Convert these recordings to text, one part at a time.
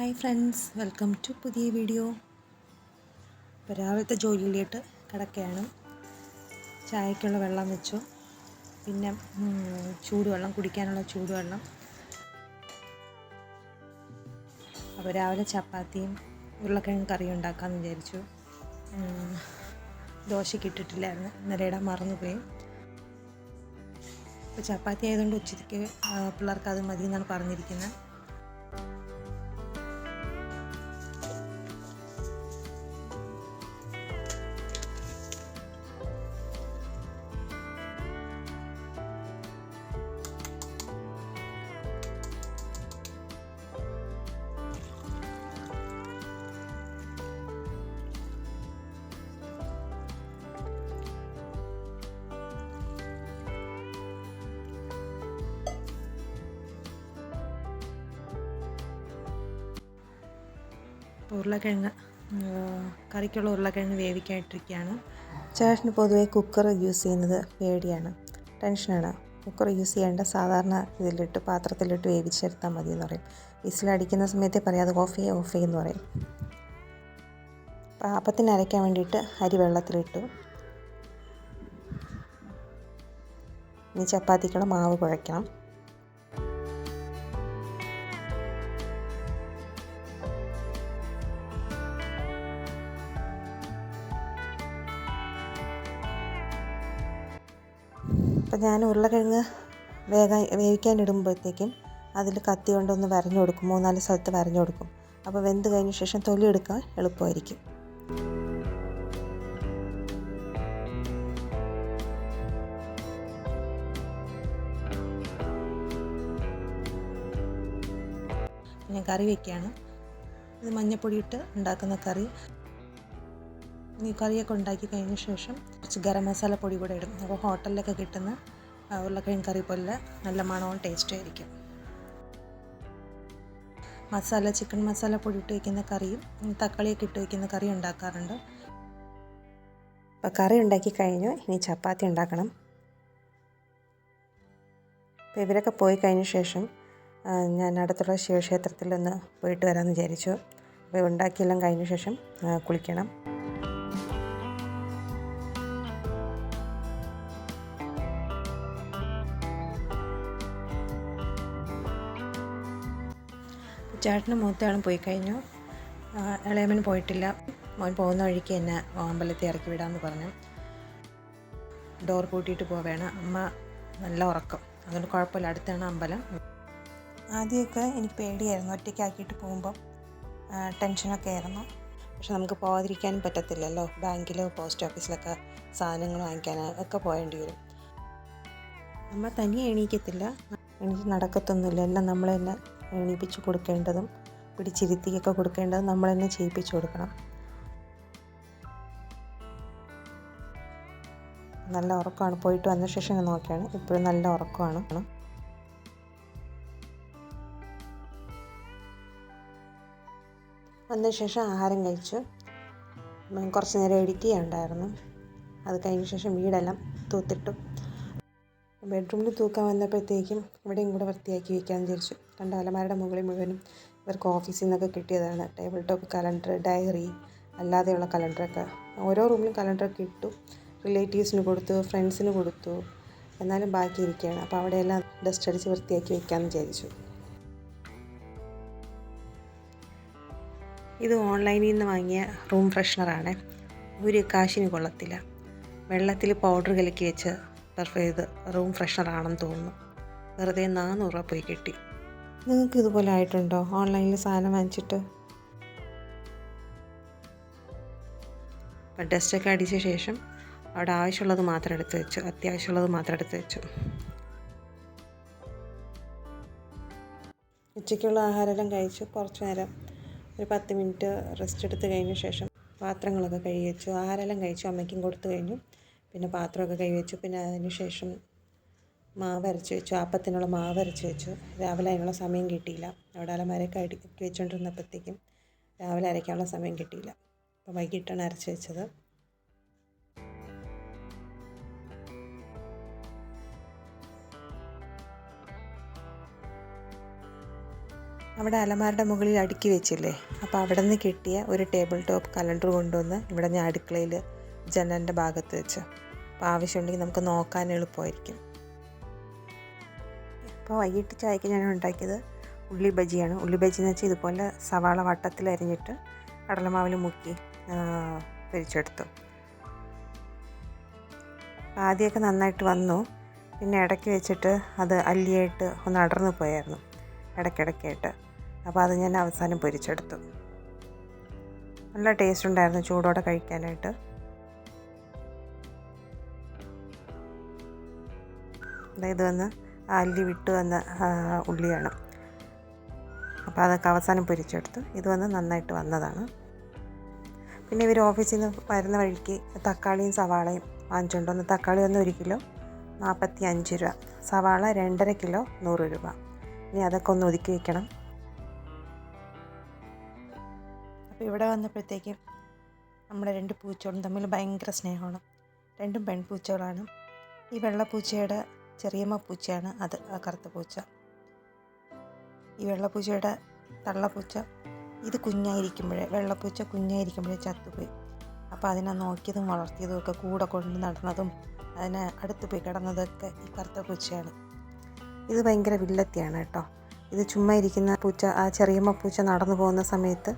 Hi friends welcome to പുതിയ video ഇപ്പോൾ രാവിലത്തെ ജോലിയിലേക്ക് കിടക്കുകയാണ്. ചായക്കുള്ള വെള്ളം വെച്ചു. പിന്നെ ചൂടുവെള്ളം കുടിക്കാനുള്ള ചൂടുവെള്ളം. അപ്പോൾ രാവിലെ ചപ്പാത്തിയും ഉരുളക്കിഴങ്ങ് കറിയും ഉണ്ടാക്കാമെന്ന് വിചാരിച്ചു. ദോശയ്ക്ക് ഇട്ടിട്ടില്ലായിരുന്നു. ഇന്നലെ ഇടാൻ മറന്നുപോയി. അപ്പോൾ ചപ്പാത്തി ആയതുകൊണ്ട് ഉച്ചയ്ക്ക് പിള്ളേർക്ക് അത് മതി എന്നാണ് പറഞ്ഞിരിക്കുന്നത് ഉരുളക്കിഴങ്ങ് കറിക്കുള്ള ഉരുളക്കിഴങ്ങ് വേവിക്കാനിട്ടിരിക്കുകയാണ്. ചേട്ടന് പൊതുവേ കുക്കർ യൂസ് ചെയ്യുന്നത് പേടിയാണ്. ടെൻഷനാണ് കുക്കർ യൂസ് ചെയ്യേണ്ട സാധാരണ ഇതിലിട്ട് പാത്രത്തിലിട്ട് വേവിച്ചെടുത്താൽ മതി എന്ന് പറയും. വിസിലടിക്കുന്ന സമയത്ത് പറയും അത് ഓഫ് ചെയ്യുക ഓഫ് ചെയ്യുമെന്ന് പറയും. പാപ്പത്തിന് അരയ്ക്കാൻ വേണ്ടിയിട്ട് അരി വെള്ളത്തിലിട്ടു. ഇനി ചപ്പാത്തിക്കുള്ള മാവ് കുഴയ്ക്കണം. അപ്പം ഞാൻ ഉരുളക്കിഴങ്ങ് വേഗം വേവിക്കാൻ ഇടുമ്പോഴത്തേക്കും അതിൽ കത്തി കൊണ്ടൊന്ന് വരഞ്ഞു കൊടുക്കും. മൂന്നാൽ സ്ഥലത്ത് വരഞ്ഞു കൊടുക്കും. അപ്പോൾ വെന്ത് കഴിഞ്ഞ ശേഷം തൊലി എടുക്കാൻ എളുപ്പമായിരിക്കും. ഞാൻ കറി വയ്ക്കുകയാണ് ഇത് മഞ്ഞപ്പൊടി ഇട്ട് ഉണ്ടാക്കുന്ന കറി. കറിയൊക്കെ ഉണ്ടാക്കി കഴിഞ്ഞ ശേഷം കുറച്ച് ഗരം മസാല പൊടി കൂടെ ഇടും. അപ്പോൾ ഹോട്ടലിലൊക്കെ കിട്ടുന്ന ഉരുളക്കിഴൻ കറി പോലെ നല്ല മണവും ടേസ്റ്റും ആയിരിക്കും. മസാല ചിക്കൻ മസാല പൊടി ഇട്ട് വയ്ക്കുന്ന കറിയും തക്കാളിയൊക്കെ ഇട്ട് വയ്ക്കുന്ന കറി ഉണ്ടാക്കാറുണ്ട്. അപ്പോൾ കറി ഉണ്ടാക്കി കഴിഞ്ഞു. ഇനി ചപ്പാത്തി ഉണ്ടാക്കണം. അപ്പോൾ ഇവരൊക്കെ പോയി കഴിഞ്ഞ ശേഷം ഞാൻ അടുത്തുള്ള ശിവക്ഷേത്രത്തിൽ ഒന്ന് പോയിട്ട് വരാമെന്ന് വിചാരിച്ചു. അപ്പോൾ ഉണ്ടാക്കിയെല്ലാം കഴിഞ്ഞ ശേഷം കുളിക്കണം. ചേട്ടനും മൂത്തയാളും പോയി കഴിഞ്ഞു. ഇളയമൻ പോയിട്ടില്ല. മോൻ പോകുന്ന വഴിക്ക് എന്നെ അമ്പലത്തിൽ ഇറക്കി വിടാമെന്ന് പറഞ്ഞു. ഡോർ കൂട്ടിയിട്ട് പോവേണം. അമ്മ നല്ല ഉറക്കം. അതുകൊണ്ട് കുഴപ്പമില്ല. അടുത്താണ് അമ്പലം. ആദ്യമൊക്കെ എനിക്ക് പേടിയായിരുന്നു. ഒറ്റയ്ക്കാക്കിയിട്ട് പോകുമ്പം ടെൻഷനൊക്കെ ആയിരുന്നു. പക്ഷെ നമുക്ക് പോകാതിരിക്കാനും പറ്റത്തില്ലല്ലോ. ബാങ്കിലോ പോസ്റ്റ് ഓഫീസിലൊക്കെ സാധനങ്ങൾ വാങ്ങിക്കാൻ ഒക്കെ പോകേണ്ടി വരും. അമ്മ തനിയെ എണീക്കത്തില്ല. എനിക്ക് നടക്കത്തൊന്നുമില്ല. എല്ലാം നമ്മൾ എണീപ്പിച്ച് കൊടുക്കേണ്ടതും പിടിച്ചിരുത്തിയൊക്കെ കൊടുക്കേണ്ടതും നമ്മൾ തന്നെ ചെയ്യിപ്പിച്ചു കൊടുക്കണം. നല്ല ഉറക്കമാണ്. പോയിട്ട് വന്ന ശേഷം നോക്കിയാണ്. ഇപ്പോഴും നല്ല ഉറക്കമാണ്. വന്ന ശേഷം ആഹാരം കഴിച്ചു. കുറച്ച് നേരം എഡിറ്റ് ചെയ്യാനുണ്ടായിരുന്നു. അത് കഴിഞ്ഞ ശേഷം വീടെല്ലാം തൂത്തിട്ടു. ബെഡ്റൂമിൽ തൂക്കാൻ വന്നപ്പോഴത്തേക്കും ഇവിടെയും കൂടെ വൃത്തിയാക്കി വയ്ക്കാമെന്ന് വിചാരിച്ചു. രണ്ട് അലമാരുടെ മുകളിൽ മുഴുവനും ഇവർക്ക് ഓഫീസിൽ നിന്നൊക്കെ കിട്ടിയതാണ്. ടേബിൾ ടോപ്പ് കലണ്ടർ ഡയറി അല്ലാതെയുള്ള കലണ്ടറൊക്കെ. ഓരോ റൂമിലും കലണ്ടറൊക്കെ ഇട്ടു. റിലേറ്റീവ്സിന് കൊടുത്തു ഫ്രണ്ട്സിന് കൊടുത്തു. എന്നാലും ബാക്കി ഇരിക്കുകയാണ് അപ്പോൾ അവിടെയെല്ലാം ഡസ്റ്റ് അടിച്ച് വൃത്തിയാക്കി വയ്ക്കാമെന്ന് വിചാരിച്ചു. ഇത് ഓൺലൈനിൽ നിന്ന് വാങ്ങിയ റൂം ഫ്രഷ്നറാണ്. ഒരു കാശിന് കൊള്ളത്തില്ല. വെള്ളത്തിൽ പൗഡർ കലക്കി വെച്ച് പെർഫ് ചെയ്ത് റൂം ഫ്രഷറാണെന്ന് തോന്നുന്നു. വെറുതെ നാനൂറ് രൂപ പോയി കിട്ടി. നിങ്ങൾക്ക് ഇതുപോലെ ആയിട്ടുണ്ടോ? ഓൺലൈനിൽ സാധനം വാങ്ങിച്ചിട്ട്? അപ്പം ഡസ്റ്റൊക്കെ അടിച്ച ശേഷം അവിടെ ആവശ്യമുള്ളത് മാത്രം എടുത്ത് വെച്ചു. അത്യാവശ്യമുള്ളത് മാത്രം എടുത്ത് വെച്ചു. ഉച്ചയ്ക്കുള്ള ആഹാരമെല്ലാം കഴിച്ചു. കുറച്ച് നേരം ഒരു പത്ത് മിനിറ്റ് റെസ്റ്റ് എടുത്ത് കഴിഞ്ഞ ശേഷം പാത്രങ്ങളൊക്കെ കഴുകി വെച്ചു. ആഹാരമെല്ലാം കഴിച്ചു. അമ്മയ്ക്കും കൊടുത്തു കഴിഞ്ഞു. പിന്നെ പാത്രമൊക്കെ കഴുകി വെച്ചു. പിന്നെ അതിന് ശേഷം മാവ് അരച്ച് വെച്ചു. അപ്പത്തിനുള്ള മാവ് അരച്ച് വെച്ചു. രാവിലെ അതിനുള്ള സമയം കിട്ടിയില്ല. അവിടെ അലമാരൊക്കെ അടുക്കി വെച്ചുകൊണ്ടിരുന്നപ്പോഴത്തേക്കും രാവിലെ അരയ്ക്കാനുള്ള സമയം കിട്ടിയില്ല. അപ്പോൾ വൈകിട്ടാണ് അരച്ച് വെച്ചത്. അവിടെ അലമാരുടെ മുകളിൽ അടുക്കി വെച്ചില്ലേ? അപ്പോൾ അവിടെ നിന്ന് കിട്ടിയ ഒരു ടേബിൾ ടോപ്പ് കലണ്ടർ കൊണ്ടുവന്ന് ഇവിടെ ഞാൻ അടുക്കളയിൽ ജനലിന്റെ ഭാഗത്ത് വെച്ച്. അപ്പോൾ ആവശ്യമുണ്ടെങ്കിൽ നമുക്ക് നോക്കാൻ എളുപ്പമായിരിക്കും. ഇപ്പോൾ വൈകിട്ട് ചായക്ക് ഞാൻ ഉണ്ടാക്കിയത് ഉള്ളി ബജിയാണ്. ഉള്ളി ബജി എന്ന് വെച്ചാൽ ഇതുപോലെ സവാള വട്ടത്തിൽ അരിഞ്ഞിട്ട് കടലമാവിൽ മുക്കി പിരിച്ചെടുത്തു. ആദ്യമൊക്കെ നന്നായിട്ട് വന്നു. പിന്നെ ഇടയ്ക്ക് വെച്ചിട്ട് അത് അല്ലിയായിട്ട് ഒന്ന് അടർന്നു പോയായിരുന്നു ഇടയ്ക്കിടയ്ക്കായിട്ട്. അപ്പോൾ അത് ഞാൻ അവസാനം പൊരിച്ചെടുത്തു. നല്ല ടേസ്റ്റ് ഉണ്ടായിരുന്നു ചൂടോടെ കഴിക്കാനായിട്ട്. അതായത് വന്ന് അല്ലി വിട്ട് വന്ന ഉള്ളിയാണ്. അപ്പോൾ അതൊക്കെ അവസാനം പൊരിച്ചെടുത്ത്. ഇത് വന്ന് നന്നായിട്ട് വന്നതാണ്. പിന്നെ ഇവർ ഓഫീസിൽ നിന്ന് വരുന്ന വഴിക്ക് തക്കാളിയും സവാളയും വാങ്ങിച്ചുകൊണ്ട് വന്ന്. തക്കാളി വന്ന് ഒരു കിലോ നാൽപ്പത്തി അഞ്ച് രൂപ. സവാള രണ്ടര കിലോ നൂറ് രൂപ. ഇനി അതൊക്കെ ഒന്ന് ഒതുക്കി വയ്ക്കണം അപ്പോൾ ഇവിടെ വന്നപ്പോഴത്തേക്കും നമ്മുടെ രണ്ട് പൂച്ചകളും തമ്മിൽ ഭയങ്കര സ്നേഹമാണ്. രണ്ടും പെൺപൂച്ചകളാണ്. ഈ വെള്ളപ്പൂച്ചയുടെ ചെറിയമ്മ പൂച്ചയാണ് അത് ആ കറുത്ത പൂച്ച. ഈ വെള്ളപ്പൂച്ചയുടെ തള്ളപ്പൂച്ച ഇത് കുഞ്ഞായിരിക്കുമ്പോഴേ വെള്ളപ്പൂച്ച കുഞ്ഞായിരിക്കുമ്പോഴേ ചത്തുപോയി. അപ്പോൾ അതിനെ നോക്കിയതും വളർത്തിയതും ഒക്കെ കൂടെ കൊണ്ട് നടന്നതും അതിനെ അടുത്ത് പോയി കിടന്നതൊക്കെ ഈ കറുത്ത പൂച്ചയാണ്. ഇത് ഭയങ്കര വില്ലത്തിയാണ് കേട്ടോ. ഇത് ചുമ്മാ ഇരിക്കുന്ന പൂച്ച ആ ചെറിയമ്മ പൂച്ച നടന്നു പോകുന്ന സമയത്ത്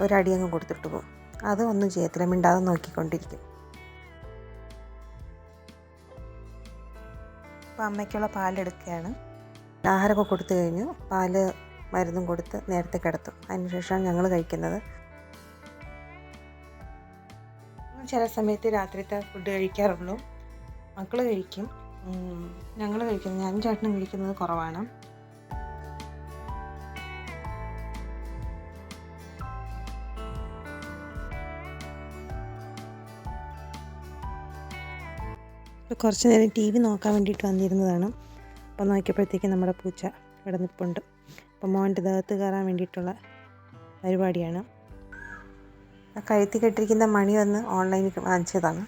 ഒരടിയങ്ങ് കൊടുത്തിട്ട് പോകും. അത് ഒന്നും ചെയ്യത്തില്ല മിണ്ടാതെ നോക്കിക്കൊണ്ടിരിക്കും. അപ്പോൾ അമ്മയ്ക്കുള്ള പാലെടുക്കുകയാണ്. ആഹാരമൊക്കെ കൊടുത്തു കഴിഞ്ഞു. പാൽ മരുന്നും കൊടുത്ത് നേരത്തെ കിടത്തും. അതിനുശേഷമാണ് ഞങ്ങൾ കഴിക്കുന്നത്. ചില സമയത്ത് രാത്രിത്തെ ഫുഡ് കഴിക്കാറുള്ളൂ. മക്കൾ കഴിക്കും. ഞങ്ങൾ കഴിക്കുന്നത് ഞാൻ ചേട്ടനും കഴിക്കുന്നത് കുറവാണ്. കുറച്ച് നേരം ടി വി നോക്കാൻ വേണ്ടിയിട്ട് വന്നിരുന്നതാണ്. അപ്പോൾ നോക്കിയപ്പോഴത്തേക്കും നമ്മുടെ പൂച്ച ഇവിടെ നിൽപ്പുണ്ട് അപ്പോൾ മോന്റെ ദേഹത്ത് കയറാൻ വേണ്ടിയിട്ടുള്ള പരിപാടിയാണ്. ആ കഴുത്തി കെട്ടിരിക്കുന്ന മണി വന്ന് ഓൺലൈനിൽ വാങ്ങിച്ചതാണ്.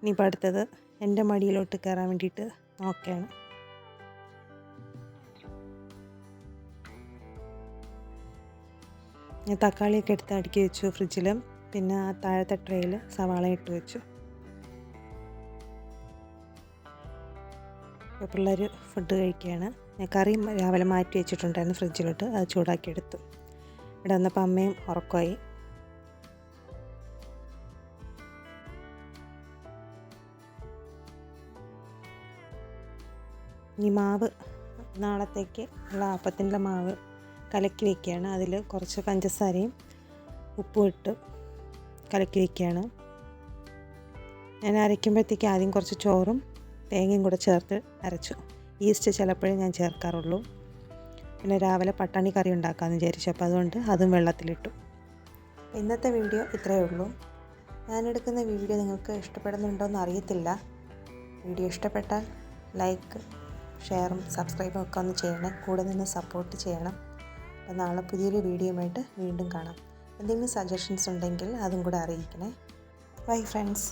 ഇനിയിപ്പോൾ അടുത്തത് എന്റെ മടിയിലോട്ട് കയറാൻ വേണ്ടിയിട്ട് നോക്കുകയാണ് തക്കാളിയൊക്കെ എടുത്ത് അടുക്കി വെച്ചു ഫ്രിഡ്ജിൽ പിന്നെ താഴത്തെ ട്രേയിൽ സവാള ഇട്ട് വെച്ചു. ഇപ്പോൾ പിള്ളേർ ഫുഡ് കഴിക്കുകയാണ്. ഞാൻ കറി രാവിലെ മാറ്റി വെച്ചിട്ടുണ്ടായിരുന്നു ഫ്രിഡ്ജിലോട്ട്. അത് ചൂടാക്കി എടുത്തു. ഇവിടെ വന്നപ്പോൾ അമ്മയും ഉറക്കമായി. ഇനി മാവ് നാളത്തേക്ക് ഉള്ള അപ്പത്തിന്റെ മാവ് കലക്കി വയ്ക്കുകയാണ് അതിൽ കുറച്ച് പഞ്ചസാരയും ഉപ്പും ഇട്ട് കലക്കി വയ്ക്കുകയാണ് ഞാൻ അരയ്ക്കുമ്പോഴത്തേക്ക് ആദ്യം കുറച്ച് ചോറും തേങ്ങയും കൂടെ ചേർത്ത് അരച്ചു. ഈസ്റ്റ് ചിലപ്പോഴേ ഞാൻ ചേർക്കാറുള്ളൂ. പിന്നെ രാവിലെ പട്ടാണി കറി ഉണ്ടാക്കാമെന്ന് വിചാരിച്ചു. അപ്പോൾ അതുകൊണ്ട് അതും വെള്ളത്തിലിട്ടു. ഇന്നത്തെ വീഡിയോ ഇത്രയേ ഉള്ളൂ. ഞാനെടുക്കുന്ന വീഡിയോ നിങ്ങൾക്ക് ഇഷ്ടപ്പെടുന്നുണ്ടോയെന്ന് അറിയത്തില്ല. വീഡിയോ ഇഷ്ടപ്പെട്ടാൽ ലൈക്ക് ഷെയറും സബ്സ്ക്രൈബും ഒക്കെ ഒന്ന് ചെയ്യണേ. കൂടെ നിന്ന് സപ്പോർട്ട് ചെയ്യണം. അപ്പോൾ നാളെ പുതിയൊരു വീഡിയോയുമായിട്ട് വീണ്ടും കാണാം. എന്തെങ്കിലും സജഷൻസ് ഉണ്ടെങ്കിൽ അതും കൂടെ അറിയിക്കണേ. Bye friends